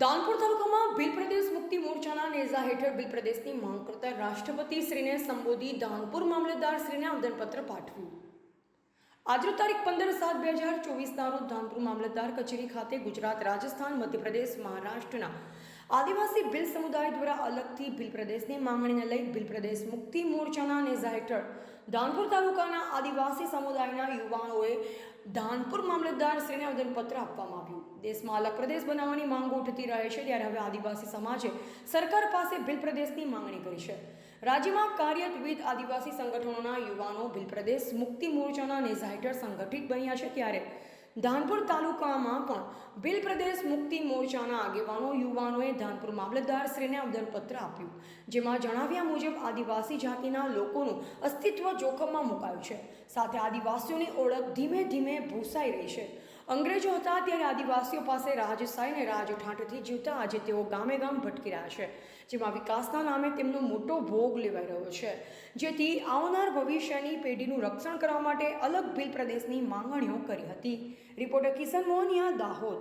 દાનપુર તાલુકામાં બિલ પ્રદેશ મુક્તિ મોરચાના નેઝા હેઠળ બિલ પ્રદેશની માંગ કરતા રાષ્ટ્રપતિ શ્રીને સંબોધી દાનપુર મામલતદાર શ્રીને આવેદનપત્ર પાઠવ્યું. આજનો તારીખ પંદર સાત બે હજાર ચોવીસના રોજ ધાનપુર મામલતદાર કચેરી ખાતે ગુજરાત રાજસ્થાન, મધ્યપ્રદેશ, મહારાષ્ટ્રના આદિવાસી ભીલ સમુદાય દ્વારા અલગથી ભીલ પ્રદેશની માંગણીને લઈ ભીલ પ્રદેશ મુક્તિ મોરચાના નેઝા હેઠળ ધાનપુર તાલુકાના આદિવાસી સમુદાયના યુવાનોએ ધાનપુર મામલતદાર શ્રીને આવેદનપત્ર આપવામાં આવ્યું. દેશમાં અલગ પ્રદેશ બનાવવાની માંગ ઉઠતી રહે છે ત્યારે હવે આદિવાસી સમાજે સરકાર પાસે ભીલ પ્રદેશની માંગણી કરી છે. રાજ્યમાં કાર્યરત વિવિધ આદિવાસી સંગઠનોના યુવાનો ભીલ પ્રદેશ મુક્તિ મોરચાના નેઝા હેઠળ સંગઠિત બન્યા છે ત્યારે ધાનપુર તાલુકામાં પણ ભીલ પ્રદેશ મુક્તિ મોરચાના આગેવાનો, યુવાનોએ ધાનપુર મામલતદાર શ્રીને આવેદનપત્ર આપ્યું, જેમાં જણાવ્યા મુજબ આદિવાસી જાતિના લોકોનું અસ્તિત્વ જોખમમાં મુકાયું છે. સાથે આદિવાસીઓની ઓળખ ધીમે ધીમે ભૂસાઈ રહી છે. અંગ્રેજો હતા ત્યારે આદિવાસીઓ પાસે રાજશાહી અને રાજઠાંઠથી જીવતા આજે તેઓ ગામે ગામ ભટકી રહ્યા છે, જેમાં વિકાસના નામે તેમનો મોટો ભોગ લેવાઈ રહ્યો છે. જેથી આવનાર ભવિષ્યની પેઢીનું રક્ષણ કરવા માટે અલગ ભીલ પ્રદેશની માંગણીઓ કરી હતી. રિપોર્ટર કિશન મોહનિયા દાહોદ.